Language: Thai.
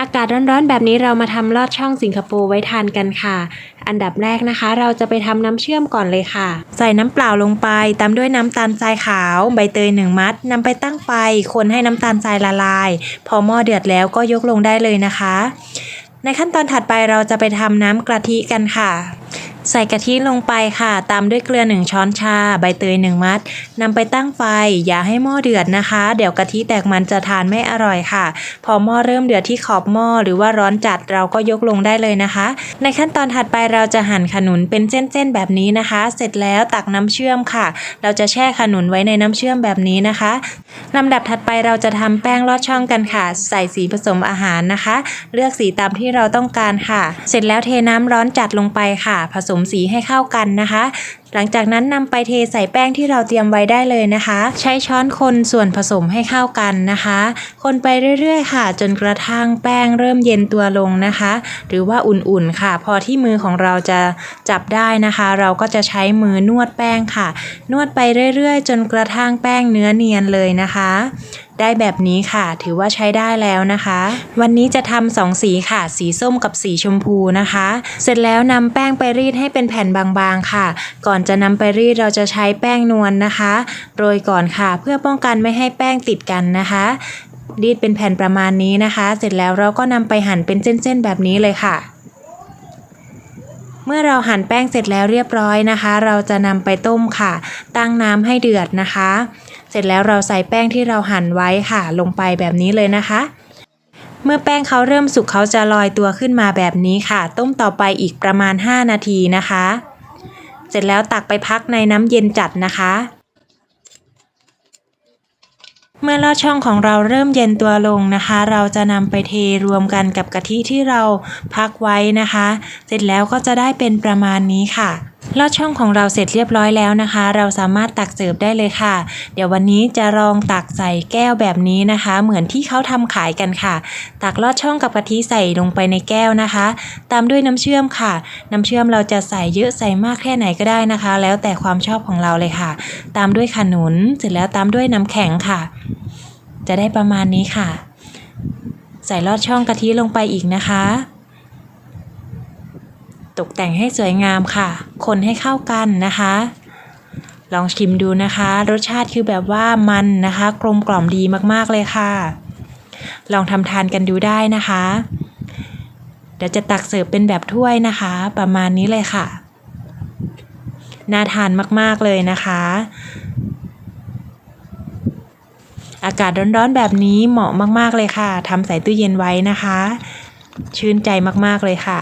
อากาศร้อนๆ แบบนี้เรามาทำลอดช่องสิงคโปร์ไว้ทานกันค่ะ อันดับแรกนะคะ เราจะไปทำน้ำเชื่อมก่อนเลยค่ะ ใส่น้ำเปล่าลงไป ตามด้วยน้ำตาลทรายขาว ใบเตยหนึ่งมัดนำไปตั้งไฟคนให้น้ำตาลทรายละลาย พอหม้อเดือดแล้วก็ยกลงได้เลยนะคะ ในขั้นตอนถัดไปเราจะไปทำน้ำกะทิกันค่ะ ใส่กะทิลงไปค่ะ ตามด้วยเกลือ 1 ช้อนชา ใบเตย 1 มัดนำไปตั้งไฟ อย่าให้หม้อเดือดนะคะ เดี๋ยวกะทิแตกมันจะทานไม่อร่อยค่ะ พอหม้อเริ่มเดือดที่ขอบหม้อหรือว่าร้อนจัดเราก็ยกลงได้เลยนะคะ ในขั้นตอนถัดไปเราจะหั่นขนุนเป็นเส้นๆแบบนี้นะคะ เสร็จแล้วตักน้ำเชื่อมค่ะ เราจะแช่ขนุนไว้ในน้ำเชื่อมแบบนี้นะคะลำดับถัดไปเราจะทำแป้งลอดช่องกันค่ะ ใส่สีผสมอาหารนะคะ เลือกสีตามที่เราต้องการค่ะ เสร็จแล้วเทน้ำร้อนจัดลงไปค่ะผสมสีให้เข้ากันนะคะ หลังจากนั้นนำไปเทใส่แป้งที่เราเตรียมไว้ได้เลยนะคะ ใช้ช้อนคนส่วนผสมให้เข้ากันนะคะ คนไปเรื่อยๆ ค่ะ จนกระทั่งแป้งเริ่มเย็นตัวลงนะคะ หรือว่าอุ่นๆค่ะ พอที่มือของเราจะจับได้นะคะ เราก็จะใช้มือนวดแป้งค่ะ นวดไปเรื่อยๆ จนกระทั่งแป้งเนื้อเนียนเลยนะคะ ได้แบบนี้ค่ะ ถือว่าใช้ได้แล้วนะคะ วันนี้จะทำสองสีค่ะ สีส้มกับสีชมพูนะคะ เสร็จแล้วนำแป้งไปรีดให้เป็นแผ่นบางๆค่ะ ก่อนจะนำไปรีดเราจะใช้แป้งนวลนะคะ โรยก่อนค่ะเพื่อป้องกันไม่ให้แป้งติดกันนะคะรีดเป็นแผ่นประมาณนี้นะคะ เสร็จแล้วเราก็นำไปหั่นเป็นเส้นๆแบบนี้เลยค่ะ เมื่อเราหั่นแป้งเสร็จแล้วเรียบร้อยนะคะ เราจะนำไปต้มค่ะ ตั้งน้ำให้เดือดนะคะ เสร็จแล้วเราใส่แป้งที่เราหั่นไว้ค่ะ ลงไปแบบนี้เลยนะคะ เมื่อแป้งเขาเริ่มสุกเขาจะลอยตัวขึ้นมาแบบนี้ค่ะ ต้มต่อไปอีกประมาณ 5 นาทีนะคะ เสร็จแล้วตักไปพักในน้ำเย็นจัดนะคะ เมื่อลอดช่องของเราเริ่มเย็นตัวลงนะคะ เราจะนำไปเทรวมกันกับกะทิที่เราพักไว้นะคะ เสร็จแล้วก็จะได้เป็นประมาณนี้ค่ะ ลอดช่องของเราเสร็จเรียบร้อยแล้วนะคะ เราสามารถตักเสิร์ฟได้เลยค่ะ เดี๋ยววันนี้จะลองตักใส่แก้วแบบนี้นะคะ เหมือนที่เขาทำขายกันค่ะ ตักลอดช่องกับกะทิใส่ลงไปในแก้วนะคะ ตามด้วยน้ำเชื่อมค่ะ น้ำเชื่อมเราจะใส่เยอะใส่มากแค่ไหนก็ได้นะคะ แล้วแต่ความชอบของเราเลยค่ะ ตามด้วยขนุนเสร็จแล้วตามด้วยน้ำแข็งค่ะ จะได้ประมาณนี้ค่ะ ใส่ลอดช่องกะทิลงไปอีกนะคะ ตกแต่งให้สวยงามค่ะ คนให้เข้ากันนะคะ ลองชิมดูนะคะ รสชาติคือแบบว่ามันนะคะ กลมกล่อมดีมากๆเลยค่ะ ลองทำทานกันดูได้นะคะ เดี๋ยวจะตักเสิร์ฟเป็นแบบถ้วยนะคะ ประมาณนี้เลยค่ะ น่าทานมากๆเลยนะคะอากาศร้อนๆแบบนี้เหมาะมากๆเลยค่ะ ทำใส่ตู้เย็นไว้นะคะ ชื่นใจมากๆเลยค่ะ